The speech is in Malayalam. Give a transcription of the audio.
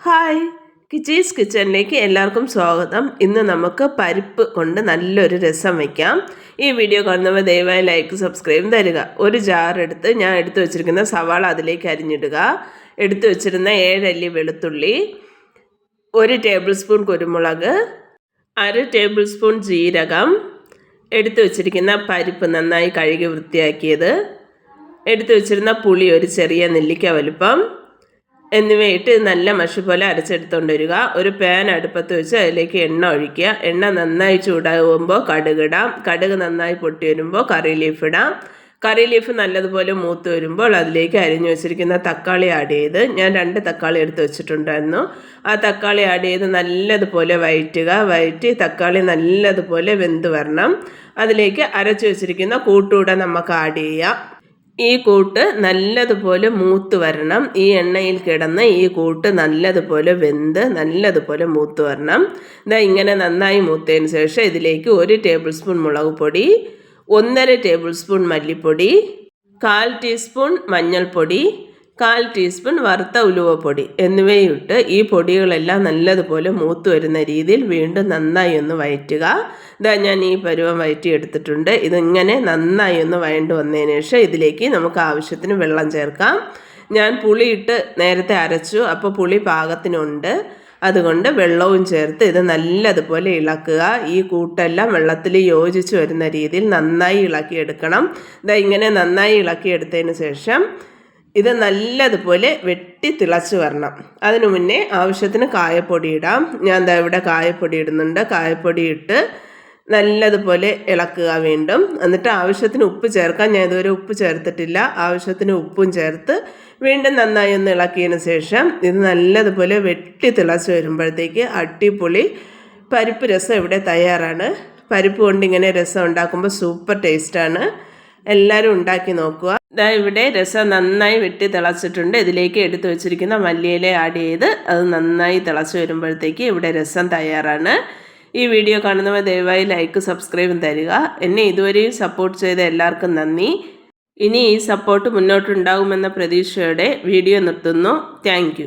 ഹായ് കിച്ചീസ് കിച്ചണിലേക്ക് എല്ലാവർക്കും സ്വാഗതം. ഇന്ന് നമുക്ക് പരിപ്പ് കൊണ്ട് നല്ലൊരു രസം വയ്ക്കാം ഈ വീഡിയോ കാണുന്നവർ ദയവായി ലൈക്ക് സബ്സ്ക്രൈബ് തരിക. ഒരു ജാർ എടുത്ത് ഞാൻ എടുത്തു വെച്ചിരിക്കുന്ന സവാള അതിലേക്ക് അരിഞ്ഞിടുക. എടുത്തു വെച്ചിരുന്ന ഏഴല്ലി വെളുത്തുള്ളി ഒരു ടേബിൾ സ്പൂൺ കുരുമുളക് അര ടേബിൾ സ്പൂൺ ജീരകം എടുത്തു വെച്ചിരിക്കുന്ന പരിപ്പ് നന്നായി കഴുകി വൃത്തിയാക്കിയത് എടുത്തു വെച്ചിരുന്ന പുളി ഒരു ചെറിയ നെല്ലിക്ക വലുപ്പം എന്നിവയിട്ട് നല്ല മഷി പോലെ അരച്ചെടുത്തുകൊണ്ട് വരിക. ഒരു പാൻ അടുപ്പത്ത് വെച്ച് അതിലേക്ക് എണ്ണ ഒഴിക്കുക. എണ്ണ നന്നായി ചൂടാകുമ്പോൾ കടുകിടാം കടുക് നന്നായി പൊട്ടി വരുമ്പോൾ കറി ലീഫ് ഇടാം. കറി ലീഫ് നല്ലതുപോലെ മൂത്ത് വരുമ്പോൾ അതിലേക്ക് അരിഞ്ഞു വെച്ചിരിക്കുന്ന തക്കാളി ആഡ് ചെയ്ത് ഞാൻ രണ്ട് തക്കാളി എടുത്ത് വെച്ചിട്ടുണ്ടായിരുന്നു. ആ തക്കാളി ആഡ് ചെയ്ത് നല്ലതുപോലെ വയറ്റുക. വയറ്റി തക്കാളി നല്ലതുപോലെ വെന്ത് വരണം. അതിലേക്ക് അരച്ചു വെച്ചിരിക്കുന്ന കൂട്ടുകൂടെ നമുക്ക് ആഡ് ചെയ്യാം. ഈ കൂട്ട് നല്ലതുപോലെ മൂത്ത് വരണം. ഈ എണ്ണയിൽ കിടന്ന ഈ കൂട്ട് നല്ലതുപോലെ വെന്ത് നല്ലതുപോലെ മൂത്ത് വരണം. ഇതാ ഇങ്ങനെ നന്നായി മൂത്തതിന് ശേഷം ഇതിലേക്ക് ഒരു ടേബിൾ സ്പൂൺ മുളക് പൊടി ഒന്നര ടേബിൾ സ്പൂൺ മല്ലിപ്പൊടി കാൽ ടീസ്പൂൺ മഞ്ഞൾപ്പൊടി കാൽ ടീസ്പൂൺ വറുത്ത ഉലുവപ്പൊടി എന്നിവയിട്ട് ഈ പൊടികളെല്ലാം നല്ലതുപോലെ മൂത്ത് വരുന്ന രീതിയിൽ വീണ്ടും നന്നായി ഒന്ന് വയറ്റുക ഇതാ ഞാൻ ഈ പരുവം വയറ്റി എടുത്തിട്ടുണ്ട് ഇതിങ്ങനെ നന്നായി ഒന്ന് വയണ്ട് വന്നതിന് ശേഷം ഇതിലേക്ക് നമുക്ക് ആവശ്യത്തിന് വെള്ളം ചേർക്കാം. ഞാൻ പുളിയിട്ട് നേരത്തെ അരച്ചു. അപ്പോൾ പുളി പാകത്തിനുണ്ട്. അതുകൊണ്ട് വെള്ളവും ചേർത്ത് ഇത് നല്ലതുപോലെ ഇളക്കുക. ഈ കൂട്ടെല്ലാം വെള്ളത്തിൽ യോജിച്ച് വരുന്ന രീതിയിൽ നന്നായി ഇളക്കിയെടുക്കണം. ഇതാ ഇങ്ങനെ നന്നായി ഇളക്കിയെടുത്തതിന് ശേഷം ഇത് നല്ലതുപോലെ വെട്ടി തിളച്ച് വരണം. അതിനു മുന്നേ ആവശ്യത്തിന് കായപ്പൊടി ഇടാം. ഞാൻ ഇവിടെ കായപ്പൊടി ഇടുന്നുണ്ട്. കായപ്പൊടി ഇട്ട് നല്ലതുപോലെ ഇളക്കുക വീണ്ടും. എന്നിട്ട് ആവശ്യത്തിന് ഉപ്പ് ചേർക്കാൻ ഞാൻ ഇതുവരെ ഉപ്പ് ചേർത്തിട്ടില്ല. ആവശ്യത്തിന് ഉപ്പും ചേർത്ത് വീണ്ടും നന്നായി ഒന്ന് ഇളക്കിയതിന് ശേഷം ഇത് നല്ലതുപോലെ വെട്ടി തിളച്ച് വരുമ്പോഴത്തേക്ക് അടിപൊളി പരിപ്പ് രസം ഇവിടെ തയ്യാറാണ്. പരിപ്പ് കൊണ്ട് ഇങ്ങനെ രസം ഉണ്ടാക്കുമ്പോൾ സൂപ്പർ ടേസ്റ്റാണ് എല്ലാവരും ഉണ്ടാക്കി നോക്കുക. ഇതാ ഇവിടെ രസം നന്നായി വെട്ടി തിളച്ചിട്ടുണ്ട്. ഇതിലേക്ക് എടുത്തു വെച്ചിരിക്കുന്ന മല്ലിയില ആഡ് ചെയ്ത് അത് നന്നായി തിളച്ച് വരുമ്പോഴത്തേക്ക് ഇവിടെ രസം തയ്യാറാണ്. ഈ വീഡിയോ കാണുന്നവർ ദയവായി ലൈക്ക് സബ്സ്ക്രൈബും തരിക. എന്നെ ഇതുവരെയും സപ്പോർട്ട് ചെയ്ത എല്ലാവർക്കും നന്ദി. ഇനി ഈ സപ്പോർട്ട് മുന്നോട്ടുണ്ടാകുമെന്ന പ്രതീക്ഷയോടെ വീഡിയോ നിർത്തുന്നു. താങ്ക്